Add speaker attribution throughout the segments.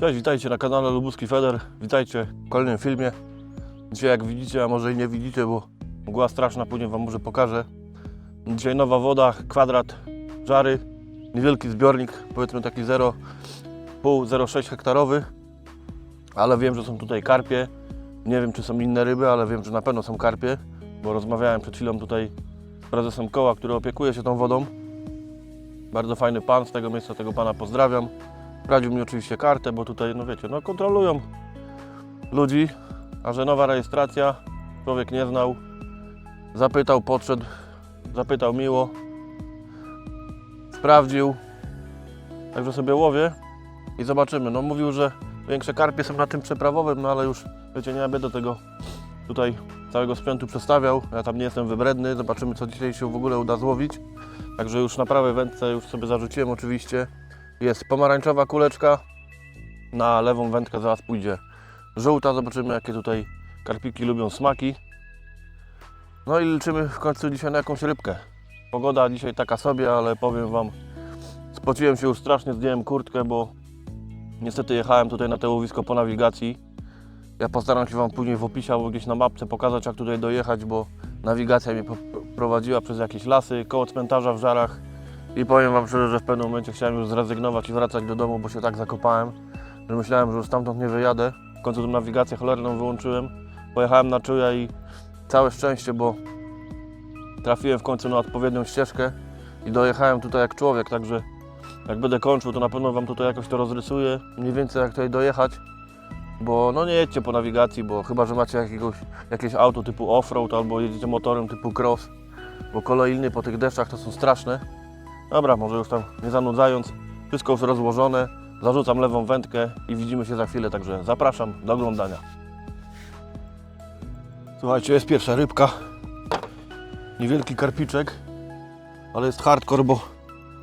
Speaker 1: Cześć, witajcie na kanale Lubuski Feder. Witajcie w kolejnym filmie. Dzisiaj jak widzicie, a może i nie widzicie, bo mgła straszna, później Wam może pokażę. Dzisiaj nowa woda, kwadrat żary, niewielki zbiornik, powiedzmy taki 0,5, 0,6 hektarowy. Ale wiem, że są tutaj karpie. Nie wiem, czy są inne ryby, ale wiem, że na pewno są karpie, bo rozmawiałem przed chwilą tutaj z prezesem koła, który opiekuje się tą wodą. Bardzo fajny pan, z tego miejsca tego pana pozdrawiam. Radził mi oczywiście kartę, bo tutaj, no wiecie, no kontrolują ludzi, a że nowa rejestracja, człowiek nie znał, zapytał, podszedł, zapytał miło, sprawdził, także sobie łowię i zobaczymy. No mówił, że większe karpie są na tym przeprawowym, no ale już, wiecie, nie będę tego tutaj całego sprzętu przestawiał, ja tam nie jestem wybredny, zobaczymy co dzisiaj się w ogóle uda złowić. Także już na prawej wędce już sobie zarzuciłem oczywiście. Jest pomarańczowa kuleczka, na lewą wędkę zaraz pójdzie żółta. Zobaczymy jakie tutaj karpiki lubią smaki. No i liczymy w końcu dzisiaj na jakąś rybkę. Pogoda dzisiaj taka sobie, ale powiem Wam, spociłem się już strasznie, zdjąłem kurtkę, bo niestety jechałem tutaj na te łowisko po nawigacji. Ja postaram się Wam później w opisie albo gdzieś na mapce pokazać jak tutaj dojechać, bo nawigacja mnie prowadziła przez jakieś lasy, koło cmentarza w Żarach. I powiem Wam szczerze, że w pewnym momencie chciałem już zrezygnować i wracać do domu, bo się tak zakopałem, że myślałem, że już stamtąd nie wyjadę. W końcu tą nawigację cholerną wyłączyłem. Pojechałem na czuja i całe szczęście, bo trafiłem w końcu na odpowiednią ścieżkę i dojechałem tutaj jak człowiek, także jak będę kończył, to na pewno Wam tutaj jakoś to rozrysuję, mniej więcej jak tutaj dojechać, bo no nie jedźcie po nawigacji, bo chyba, że macie jakiegoś, jakieś auto typu offroad albo jedziecie motorem typu cross, bo kolejny po tych deszczach to są straszne. Dobra, może już tam nie zanudzając, wszystko już rozłożone, zarzucam lewą wędkę i widzimy się za chwilę, także zapraszam do oglądania. Słuchajcie, jest pierwsza rybka, niewielki karpiczek, ale jest hardcore, bo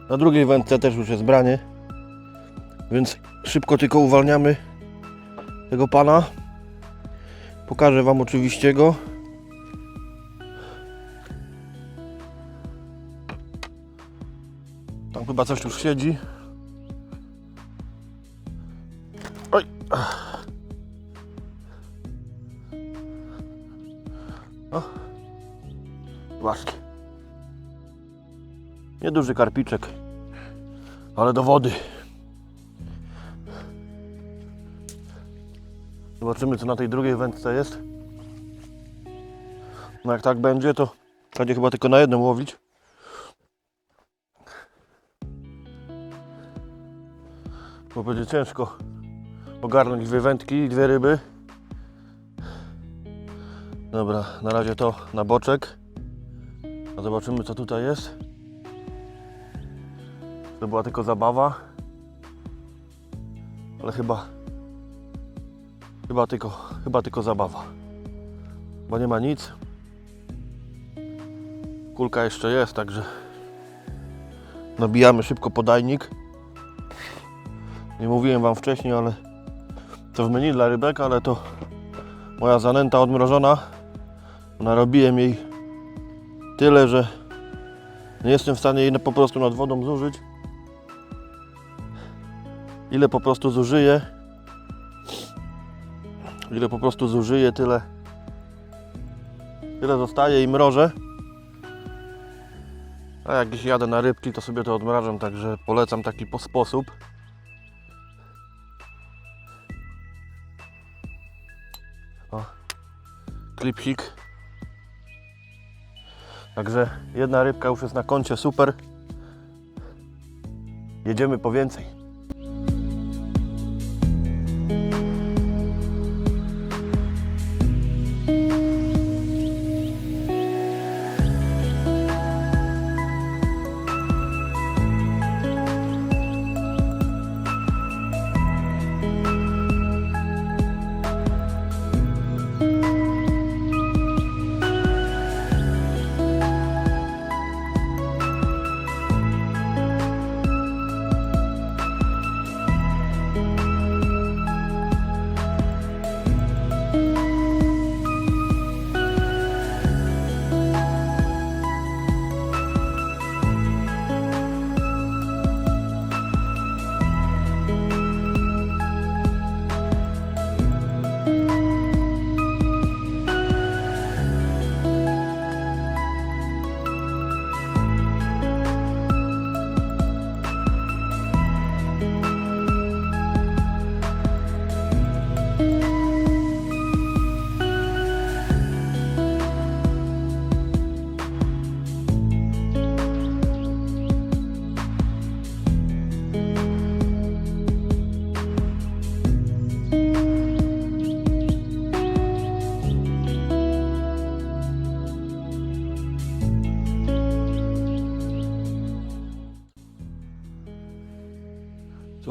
Speaker 1: na drugiej wędce też już jest branie, więc szybko tylko uwalniamy tego pana. Pokażę Wam oczywiście go. Chyba coś już siedzi. Oj. O. Łaski. Nieduży karpiczek, ale do wody. Zobaczymy co na tej drugiej wędce jest. No jak tak będzie, to będzie chyba tylko na jedną łowić. Bo będzie ciężko ogarnąć dwie wędki i dwie ryby. Dobra, na razie to na boczek. A zobaczymy co tutaj jest. To była tylko zabawa. Ale chyba Chyba tylko, chyba tylko zabawa. Bo nie ma nic. Kulka jeszcze jest, także nabijamy szybko podajnik. Nie mówiłem Wam wcześniej, ale to w menu dla rybek, ale to moja zanęta odmrożona. Narobiłem jej tyle, że nie jestem w stanie jej po prostu nad wodą zużyć. Ile po prostu zużyję, ile po prostu zużyję, tyle tyle zostaje i mrożę. A jak gdzieś jadę na rybki, to sobie to odmrażam, także polecam taki po sposób. Klipsik. Także jedna rybka już jest na koncie, super. Jedziemy po więcej.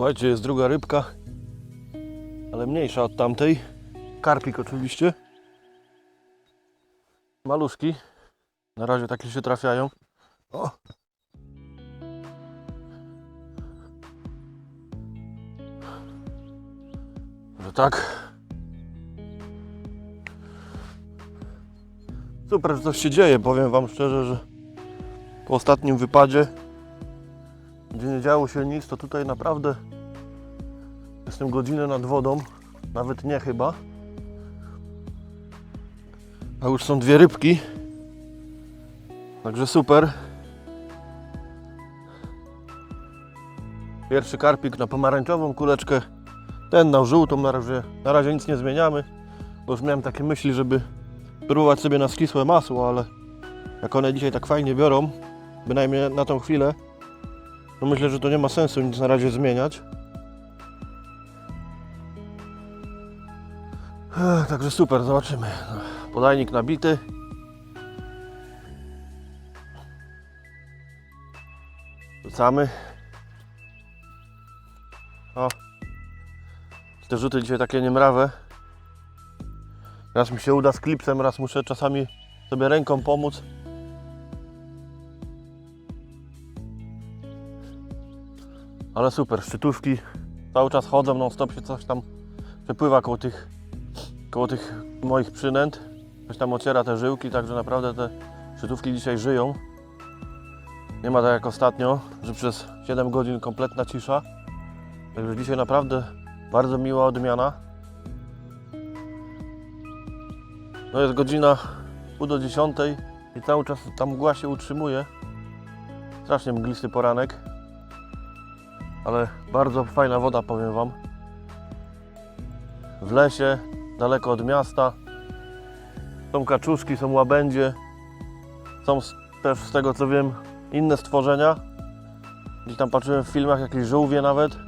Speaker 1: Słuchajcie, jest druga rybka, ale mniejsza od tamtej. Karpik oczywiście. Maluszki. Na razie takie się trafiają. O! Że tak. Super, że coś się dzieje. Powiem Wam szczerze, że po ostatnim wypadzie, gdzie nie działo się nic, to tutaj naprawdę jestem godzinę nad wodą. Nawet nie chyba. A już są dwie rybki. Także super. Pierwszy karpik na pomarańczową kuleczkę. Ten na żółtą. Na razie, na razie nic nie zmieniamy. Bo już miałem takie myśli, żeby próbować sobie na skisłe masło, ale jak one dzisiaj tak fajnie biorą, bynajmniej na tą chwilę, to myślę, że to nie ma sensu nic na razie zmieniać. Także super, zobaczymy. Podajnik nabity. Rzucamy. O. Te rzuty dzisiaj takie niemrawe. Raz mi się uda z klipsem, raz muszę czasami sobie ręką pomóc. Ale super, szczytówki cały czas chodzą, non stop się coś tam przepływa koło tych, koło tych moich przynęt. Coś tam ociera te żyłki, także naprawdę te szczytówki dzisiaj żyją. Nie ma tak jak ostatnio, że przez 7 godzin kompletna cisza. Także dzisiaj naprawdę bardzo miła odmiana. No jest godzina pół do dziesiątej i cały czas ta mgła się utrzymuje. Strasznie mglisty poranek. Ale bardzo fajna woda, powiem Wam. W lesie, daleko od miasta. Są kaczuszki, są łabędzie. Są też, z tego co wiem, inne stworzenia. Gdzieś tam patrzyłem w filmach, jakieś żółwie nawet.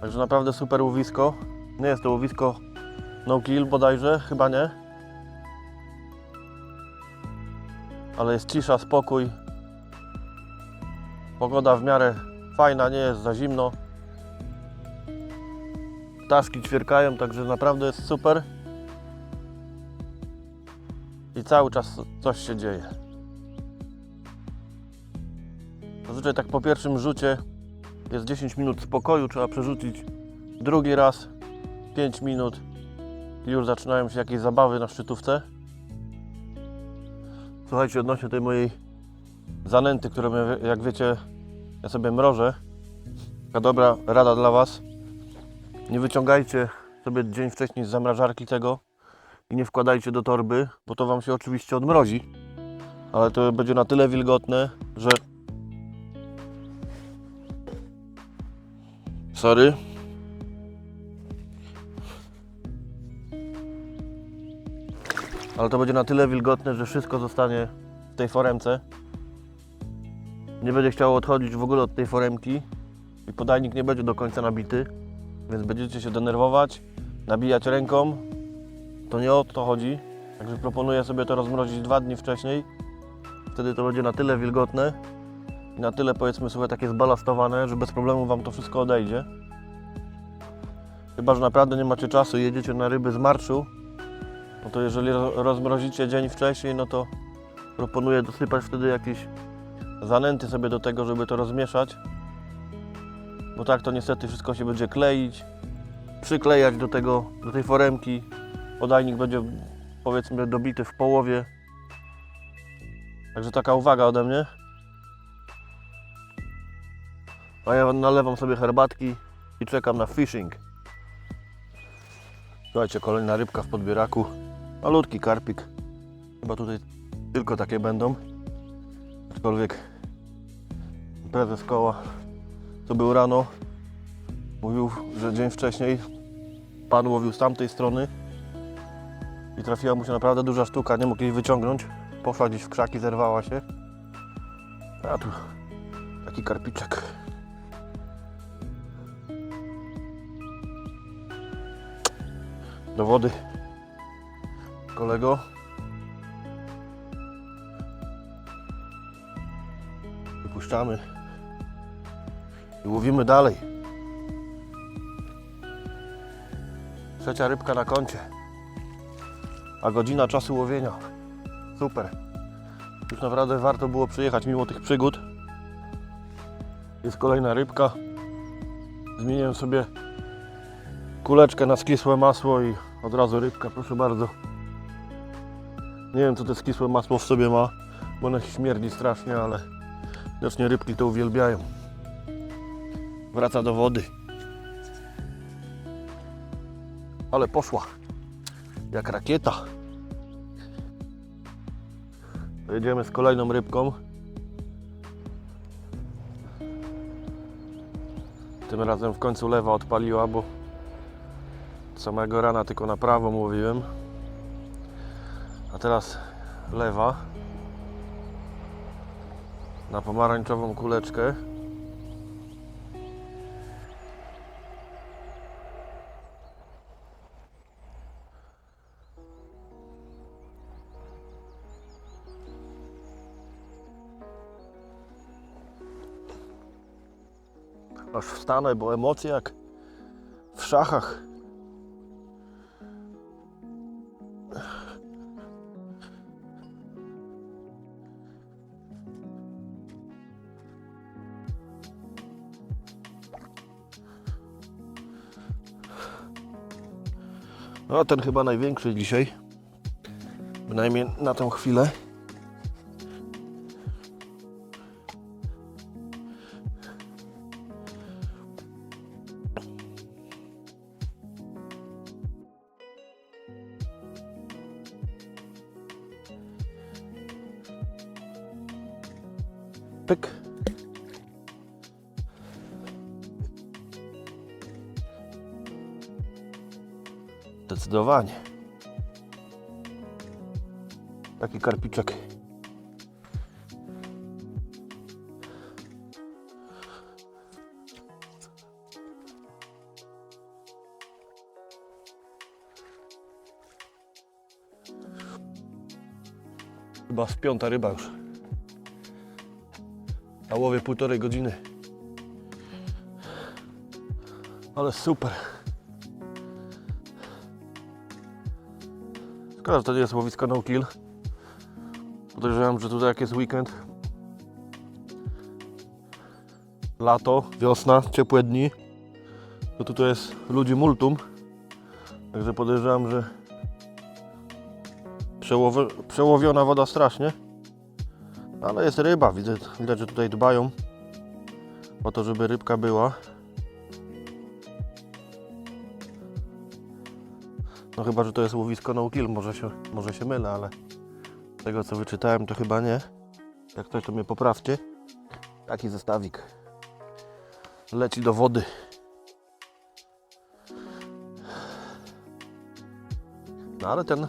Speaker 1: Także naprawdę super łowisko. Nie jest to łowisko no kill bodajże, chyba nie. Ale jest cisza, spokój. Pogoda w miarę fajna, nie jest za zimno. Ptaszki ćwierkają, także naprawdę jest super. I cały czas coś się dzieje. Zazwyczaj tak po pierwszym rzucie jest 10 minut spokoju, trzeba przerzucić drugi raz 5 minut i już zaczynają się jakieś zabawy na szczytówce. Słuchajcie, odnośnie tej mojej zanęty, którą ja, jak wiecie, ja sobie mrożę. Taka dobra rada dla Was. Nie wyciągajcie sobie dzień wcześniej z zamrażarki tego i nie wkładajcie do torby, bo to Wam się oczywiście odmrozi. Ale to będzie na tyle wilgotne, że... Sorry. Ale to będzie na tyle wilgotne, że wszystko zostanie w tej foremce. Nie będzie chciało odchodzić w ogóle od tej foremki i podajnik nie będzie do końca nabity, więc będziecie się denerwować, nabijać ręką. To nie o to chodzi. Także proponuję sobie to rozmrozić dwa dni wcześniej. Wtedy to będzie na tyle wilgotne i na tyle powiedzmy sobie takie zbalastowane, że bez problemu Wam to wszystko odejdzie. Chyba, że naprawdę nie macie czasu i jedziecie na ryby z marszu, no to jeżeli ro- rozmrozicie dzień wcześniej, no to proponuję dosypać wtedy jakieś zanęty sobie do tego, żeby to rozmieszać. Bo tak to niestety wszystko się będzie kleić, przyklejać do tego, do tej foremki. Podajnik będzie powiedzmy dobity w połowie. Także taka uwaga ode mnie. A ja nalewam sobie herbatki i czekam na fishing. Słuchajcie, kolejna rybka w podbieraku. Malutki karpik. Chyba tutaj tylko takie będą. Aczkolwiek prezes koła, co był rano, mówił, że dzień wcześniej pan łowił z tamtej strony i trafiła mu się naprawdę duża sztuka, nie mógł jej wyciągnąć. Poszła gdzieś w krzaki, zerwała się. A tu taki karpiczek. Do wody. Kolego. Wypuszczamy. I łowimy dalej. Trzecia rybka na koncie. A godzina czasu łowienia. Super. Już naprawdę warto było przyjechać mimo tych przygód. Jest kolejna rybka. Zmieniłem sobie kuleczkę na skisłe masło i od razu rybka, proszę bardzo. Nie wiem co to skisłe masło w sobie ma, bo ono śmierdzi strasznie, ale widocznie rybki to uwielbiają. Wraca do wody. Ale poszła. Jak rakieta. Jedziemy z kolejną rybką. Tym razem w końcu lewa odpaliła, bo samego rana tylko na prawo mówiłem. A teraz lewa na pomarańczową kuleczkę. Aż wstanę, bo emocje jak w szachach. No ten chyba największy dzisiaj. Bynajmniej na tę chwilę. Taki karpiczek. Chyba z piąta ryba już. Na łowie półtorej godziny. Ale super. Szkoda, że to nie jest łowisko no kill. Podejrzewam, że tutaj jak jest weekend, lato, wiosna, ciepłe dni, to tutaj jest ludzi multum. Także podejrzewam, że przełowiona woda strasznie. Ale jest ryba, widzę, widać, że tutaj dbają o to, żeby rybka była. No chyba, że to jest łowisko no kill, może się, może się mylę, ale z tego co wyczytałem to chyba nie. Jak ktoś to mnie poprawcie. Taki zestawik. Leci do wody. No ale ten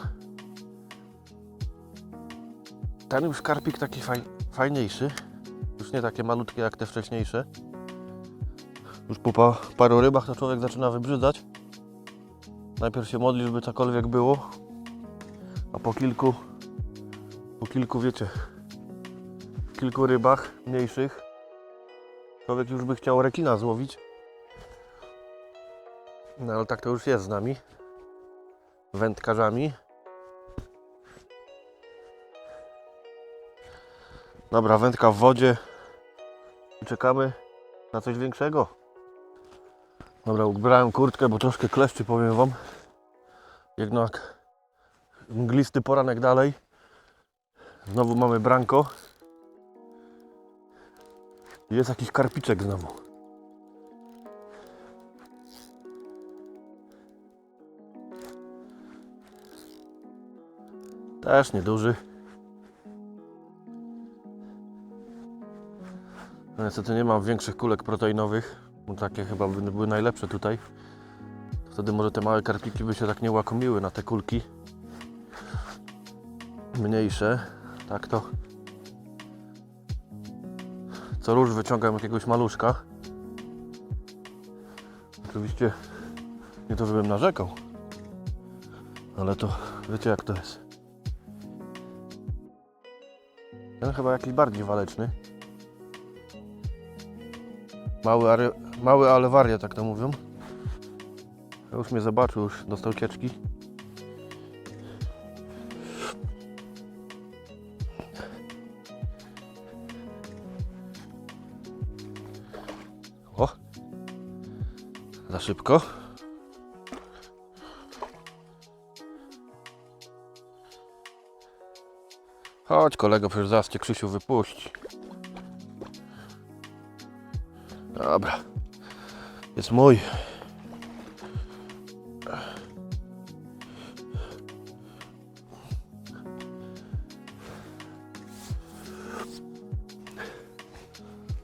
Speaker 1: ten już karpik taki faj, fajniejszy. Już nie takie malutkie jak te wcześniejsze. Już po pa, paru rybach to człowiek zaczyna wybrzydzać. Najpierw się modli, żeby cokolwiek było, a po kilku, po kilku, wiecie, kilku rybach mniejszych, człowiek już by chciał rekina złowić. No ale tak to już jest z nami, wędkarzami. Dobra, wędka w wodzie czekamy na coś większego. Dobra, ubrałem kurtkę, bo troszkę kleszczy, powiem Wam. Jednak mglisty poranek dalej. Znowu mamy branko. Jest jakiś karpiczek znowu. Też nieduży. No niestety nie mam większych kulek proteinowych, bo takie chyba by były najlepsze tutaj. Wtedy może te małe karpiki by się tak nie łakomiły na te kulki. Mniejsze, tak to. Co róż wyciągam jakiegoś maluszka. Oczywiście nie to, żebym narzekał, ale to wiecie jak to jest. Ten chyba jakiś bardziej waleczny. Mały, ary, mały ale wariat, tak to mówią. Już mnie zobaczył, już dostał cieczki. Szybko. Chodź kolego, przecież zaraz cię Krzysiu wypuści. Dobra. Jest mój.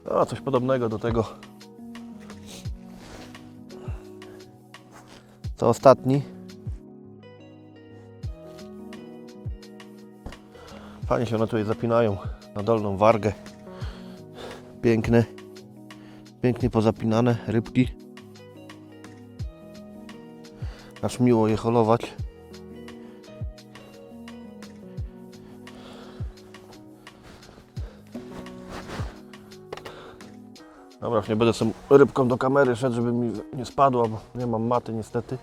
Speaker 1: O, coś podobnego do tego. Co ostatni? Fajnie się one tutaj zapinają na dolną wargę. Piękne. Pięknie pozapinane rybki. Aż miło je holować. Już nie będę tą rybką do kamery szedł, żeby mi nie spadła, bo nie mam maty niestety.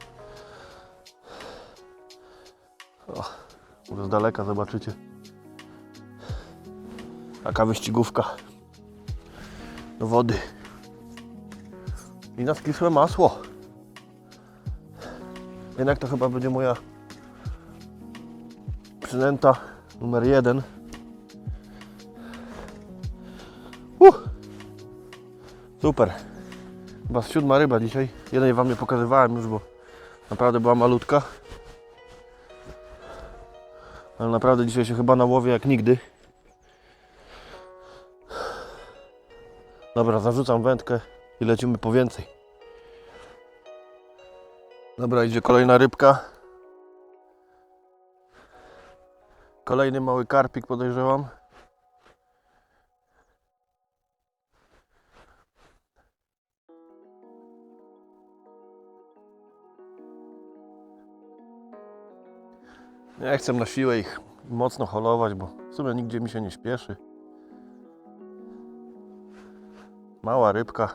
Speaker 1: O, może z daleka zobaczycie. Taka wyścigówka do wody. I na skisłe masło. Jednak to chyba będzie moja przynęta numer jeden. Super. Chyba siódma ryba dzisiaj. Jednej wam nie pokazywałem już, bo naprawdę była malutka. Ale naprawdę dzisiaj się chyba nałowię jak nigdy. Dobra, zarzucam wędkę i lecimy po więcej. Dobra, idzie kolejna rybka. Kolejny mały karpik podejrzewam. Nie chcę na siłę ich mocno holować, bo w sumie nigdzie mi się nie śpieszy. Mała rybka.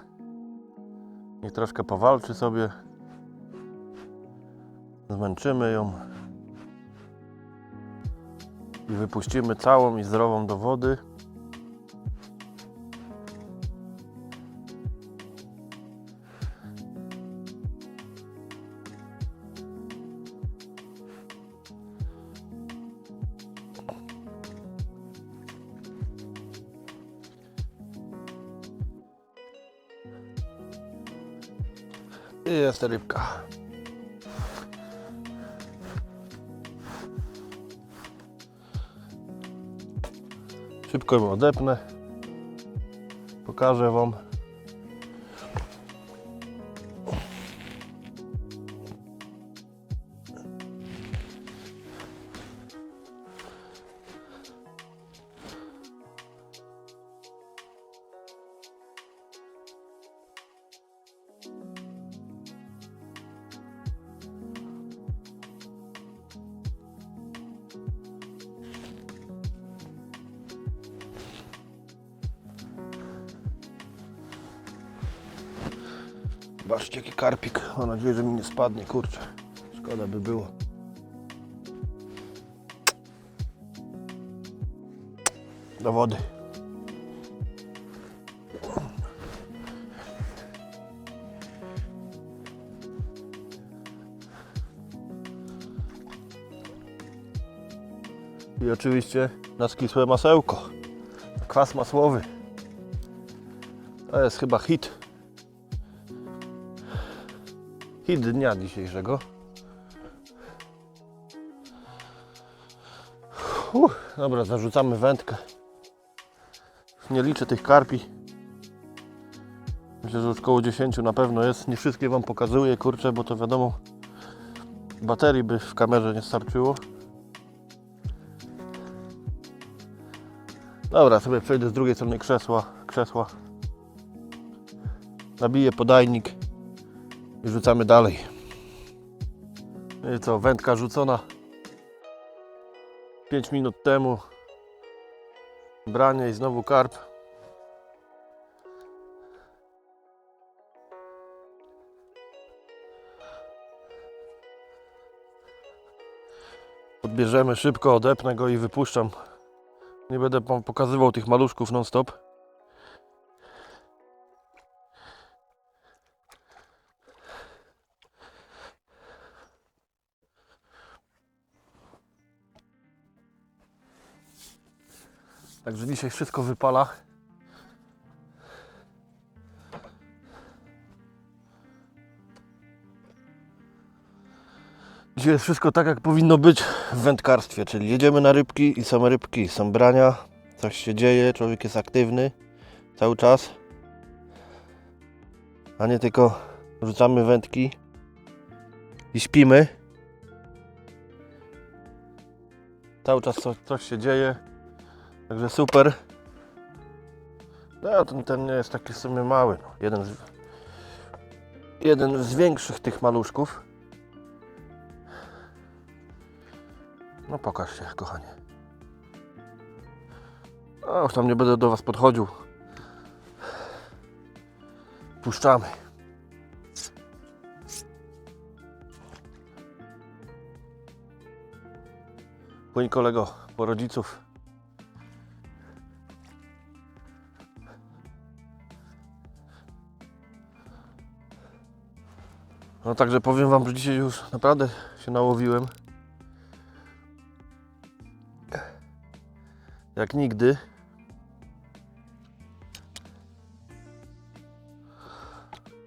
Speaker 1: Niech troszkę powalczy sobie. Zmęczymy ją. I wypuścimy całą i zdrową do wody. Jest rybka. Szybko ją odepnę. Pokażę Wam. Zobaczcie jaki karpik. Mam nadzieję, że mi nie spadnie, kurczę. Szkoda by było. Do wody. I oczywiście na skisłe masełko. Kwas masłowy. To jest chyba hit. Hit dnia dzisiejszego. Dobra, zarzucamy wędkę. Nie liczę tych karpi. Myślę, że już około 10 na pewno jest. Nie wszystkie Wam pokazuję, kurczę, bo to wiadomo, baterii by w kamerze nie starczyło. Dobra, sobie przejdę z drugiej strony krzesła. krzesła. Nabiję podajnik i rzucamy dalej. No I co, wędka rzucona 5 minut temu. Branie i znowu karp. Odbierzemy szybko, odepnę go i wypuszczam. Nie będę pokazywał tych maluszków non stop. Także dzisiaj wszystko wypala. Dzisiaj jest wszystko tak, jak powinno być w wędkarstwie, czyli jedziemy na rybki i są rybki, są brania, coś się dzieje, człowiek jest aktywny cały czas, a nie tylko rzucamy wędki i śpimy. Cały czas coś, coś się dzieje, także super. No, ten, ten nie jest taki w sumie mały, no. jeden, z, jeden z większych tych maluszków. No pokaż się, kochanie. O, już tam nie będę do Was podchodził. Puszczamy. Płyń kolego, po rodziców. No także powiem Wam, że dzisiaj już naprawdę się nałowiłem. jak nigdy.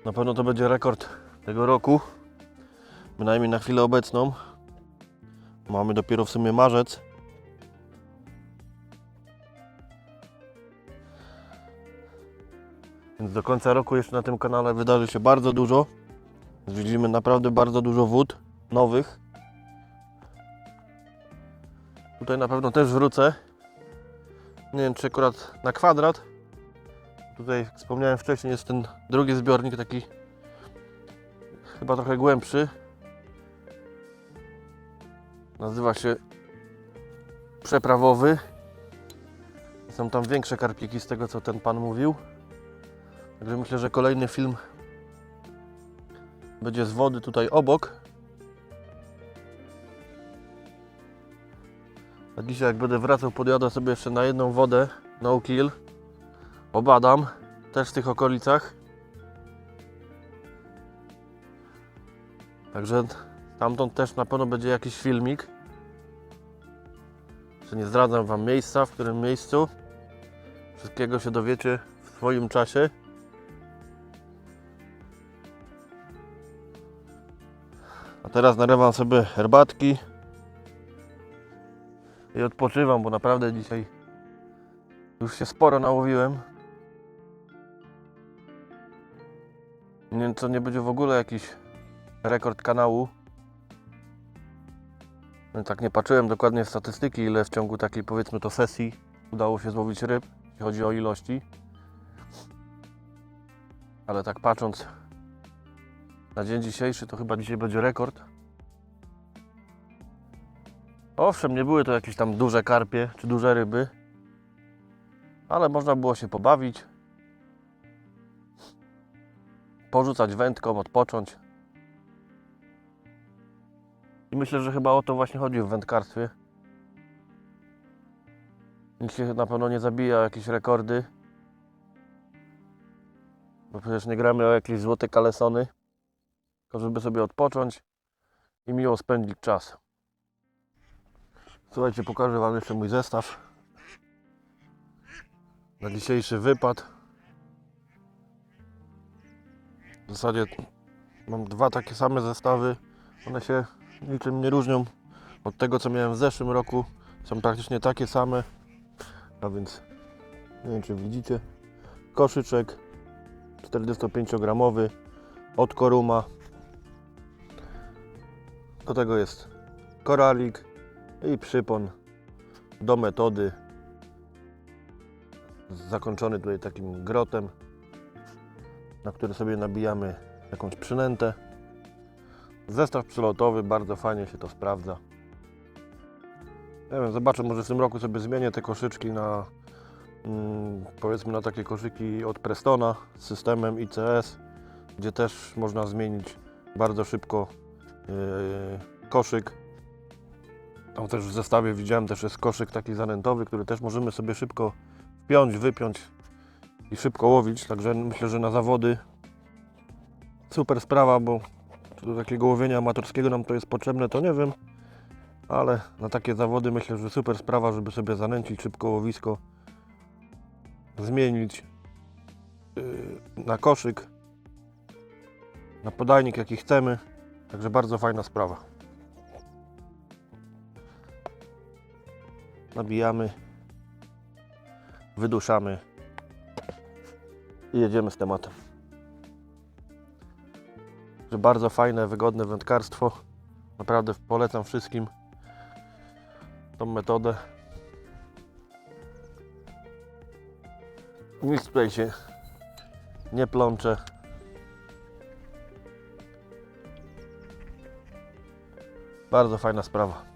Speaker 1: Na pewno to będzie rekord tego roku. Bynajmniej na chwilę obecną. Mamy dopiero w sumie marzec. Więc do końca roku jeszcze na tym kanale wydarzy się bardzo dużo. Zwiedzimy naprawdę bardzo dużo wód nowych. Tutaj na pewno też wrócę. Nie wiem, czy akurat na kwadrat. Tutaj, wspomniałem wcześniej, jest ten drugi zbiornik, taki chyba trochę głębszy. Nazywa się przeprawowy. Są tam większe karpiki z tego, co ten pan mówił. Także myślę, że kolejny film będzie z wody tutaj obok. A dzisiaj jak będę wracał, podjadę sobie jeszcze na jedną wodę, no kill. Obadam, też w tych okolicach. Także tamtąd też na pewno będzie jakiś filmik. Że nie zdradzam Wam miejsca, w którym miejscu. Wszystkiego się dowiecie w swoim czasie. A teraz narywam sobie herbatki i odpoczywam, bo naprawdę dzisiaj już się sporo nałowiłem. Nie co nie będzie w ogóle jakiś rekord kanału. No, tak nie patrzyłem dokładnie w statystyki, ile w ciągu takiej powiedzmy to sesji udało się złowić ryb, jeśli chodzi o ilości. Ale tak patrząc na dzień dzisiejszy, to chyba dzisiaj będzie rekord. Owszem, nie były to jakieś tam duże karpie czy duże ryby, ale można było się pobawić, porzucać wędką, odpocząć. I myślę, że chyba o to właśnie chodzi w wędkarstwie. Nikt się na pewno nie zabija jakieś rekordy, bo przecież nie gramy o jakieś złote kalesony, tylko żeby sobie odpocząć i miło spędzić czas. Słuchajcie, pokażę Wam jeszcze mój zestaw na dzisiejszy wypad. W zasadzie mam dwa takie same zestawy. One się niczym nie różnią od tego, co miałem w zeszłym roku. Są praktycznie takie same. A więc nie wiem, czy widzicie. Koszyczek 45-gramowy od Koruma. Do tego jest koralik i przypon do metody. Zakończony tutaj takim grotem na który sobie nabijamy jakąś przynętę. Zestaw przelotowy, bardzo fajnie się to sprawdza. Nie wiem, zobaczę, może w tym roku sobie zmienię te koszyczki na mm, powiedzmy na takie koszyki od Prestona z systemem ICS gdzie też można zmienić bardzo szybko koszyk Tam też w zestawie widziałem też jest koszyk taki zanętowy, który też możemy sobie szybko wpiąć, wypiąć i szybko łowić. Także myślę, że na zawody super sprawa, bo do takiego łowienia amatorskiego nam to jest potrzebne, to nie wiem. Ale na takie zawody myślę, że super sprawa, żeby sobie zanęcić szybko łowisko, zmienić yy, na koszyk, na podajnik jaki chcemy. Także bardzo fajna sprawa. Nabijamy, wyduszamy i jedziemy z tematem. Bardzo fajne, wygodne wędkarstwo. Naprawdę polecam wszystkim tą metodę. Nic tutaj się nie plącze. Bardzo fajna sprawa.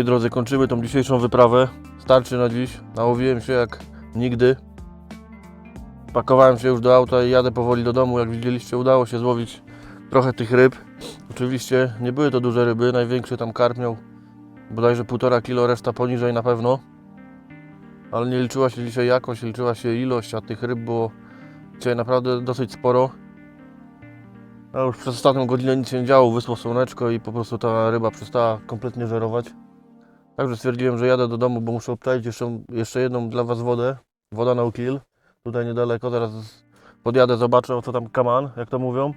Speaker 1: Moi drodzy, kończymy tą dzisiejszą wyprawę. Starczy na dziś. Nałowiłem się jak nigdy. Pakowałem się już do auta i jadę powoli do domu. Jak widzieliście, udało się złowić trochę tych ryb. Oczywiście nie były to duże ryby. Największy tam karp miał bodajże 1,5 kg, reszta poniżej na pewno. Ale nie liczyła się dzisiaj jakość, liczyła się ilość, a tych ryb było dzisiaj naprawdę dosyć sporo. A już przez ostatnią godzinę nic się nie działo, wysło słoneczko i po prostu ta ryba przestała kompletnie żerować. Także stwierdziłem, że jadę do domu, bo muszę obczaić jeszcze, jeszcze jedną dla Was wodę. Woda na kill. Tutaj niedaleko, zaraz podjadę, zobaczę o co tam kaman, jak to mówią.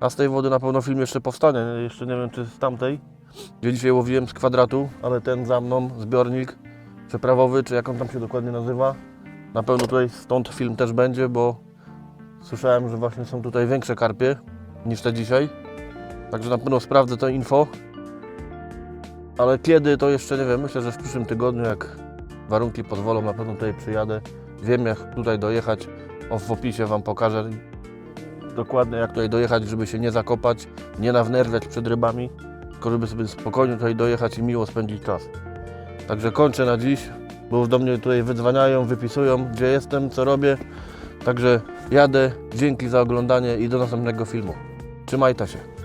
Speaker 1: A z tej wody na pewno film jeszcze powstanie, jeszcze nie wiem czy z tamtej. Gdzie dzisiaj łowiłem z kwadratu, ale ten za mną, zbiornik przeprawowy, czy jak on tam się dokładnie nazywa. Na pewno tutaj stąd film też będzie, bo Słyszałem, że właśnie są tutaj większe karpie niż te dzisiaj. Także na pewno sprawdzę to info. Ale kiedy to jeszcze nie wiem. Myślę, że w przyszłym tygodniu, jak warunki pozwolą, na pewno tutaj przyjadę. Wiem jak tutaj dojechać. O, w opisie Wam pokażę dokładnie jak tutaj dojechać, żeby się nie zakopać, nie nawnerwiać przed rybami, tylko żeby sobie spokojnie tutaj dojechać i miło spędzić czas. Także kończę na dziś, bo już do mnie tutaj wydzwaniają, wypisują, gdzie jestem, co robię. Także jadę. Dzięki za oglądanie i do następnego filmu. Trzymajcie się.